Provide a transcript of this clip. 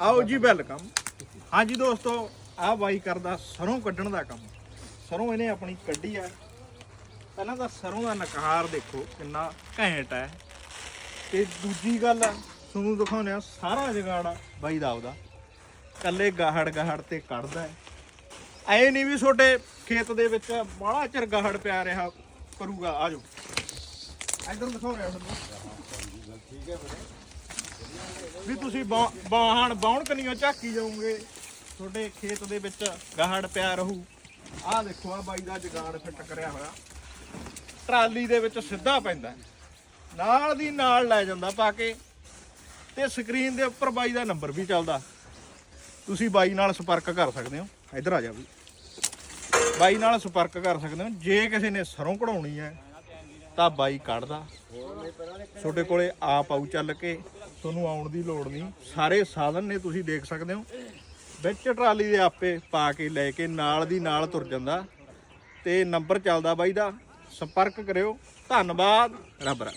ਆਓ ਜੀ ਵੈਲਕਮ ਹਾਂਜੀ ਦੋਸਤੋ, ਆਹ ਬਾਈ ਕਰਦਾ ਸਰੋਂ ਕੱਢਣ ਦਾ ਕੰਮ। ਸਰੋਂ ਇਹਨੇ ਆਪਣੀ ਕੱਢੀ ਆ। ਪਹਿਲਾਂ ਤਾਂ ਸਰੋਂ ਦਾ ਨਕਹਾਰ ਦੇਖੋ, ਕਿੰਨਾ ਘੈਂਟ ਹੈ। ਤੇ ਦੂਜੀ ਗੱਲ ਤੁਹਾਨੂੰ ਦਿਖਾਉਂਦੇ ਆ ਸਾਰਾ ਜਗਾੜਾ ਬਾਈ ਦਾ ਉਹਦਾ ਕੱਲੇ ਗਾਹੜ ਗਾਹੜ ਤੇ ਕੱਢਦਾ ਹੈ। ਐ ਨਹੀਂ ਵੀ ਤੁਹਾਡੇ ਖੇਤ ਦੇ ਵਿੱਚ ਬੜਾ ਚਿਰ ਗਾਹੜ ਪਿਆ ਰਿਹਾ ਕਰੂਗਾ ਆਜੋ ਇਧਰ ਦਿਖਾਉਂਦੇ ਆ ਤੁਹਾਨੂੰ। ਠੀਕ ਹੈ ਵੀ ਤੁਸੀਂ ਬਾ- ਬਾਹਣ ਬਾਉਣ ਕਨੀਓ ਝਾਕੀ ਜਾਓਗੇ। ਤੁਹਾਡੇ ਖੇਤ ਦੇ ਵਿੱਚ ਗਾਹੜ ਪਿਆ ਰਹੂ। ਆਹ ਦੇਖੋ ਆ ਬਾਈ ਦਾ ਜਗਾੜ ਫਿੱਟ ਕਰਿਆ ਹੋਇਆ। ਟਰਾਲੀ ਦੇ ਵਿੱਚ ਸਿੱਧਾ ਪੈਂਦਾ। ਨਾਲ ਦੀ ਨਾਲ ਲੈ ਜਾਂਦਾ ਪਾ ਕੇ। ਤੇ ਸਕਰੀਨ ਦੇ ਉੱਪਰ ਬਾਈ ਦਾ ਨੰਬਰ ਵੀ ਚੱਲਦਾ। ਤੁਸੀਂ ਬਾਈ ਨਾਲ ਸੰਪਰਕ ਕਰ ਸਕਦੇ ਹੋ। ਇੱਧਰ ਆ ਜਾ ਵੀ ਬਾਈ ਨਾਲ ਸੰਪਰਕ ਕਰ ਸਕਦੇ ਹੋ। ਜੇ ਕਿਸੇ ਨੇ ਸਰੋਂ ਕਢਾਉਣੀ ਹੈ, ਤਾਂ ਬਾਈ ਕੱਢਦਾ। ਤੁਹਾਡੇ ਕੋਲੇ ਆਪ ਆਊ ਚੱਲ ਕੇ। ਤੁਹਾਨੂੰ ਆਉਣ ਦੀ ਲੋੜ ਨਹੀਂ। ਸਾਰੇ ਸਾਧਨ ਨੇ, ਤੁਸੀਂ ਦੇਖ ਸਕਦੇ ਹੋ। ਵਿੱਚ ਟਰਾਲੀ ਦੇ ਆਪੇ ਪਾ ਕੇ ਲੈ ਕੇ ਨਾਲ ਦੀ ਨਾਲ ਤੁਰ ਜਾਂਦਾ। ਤੇ ਨੰਬਰ ਚੱਲਦਾ ਬਾਈ ਦਾ। ਸੰਪਰਕ ਕਰਿਓ। ਧੰਨਵਾਦ, ਰੱਬ ਰੱਖ।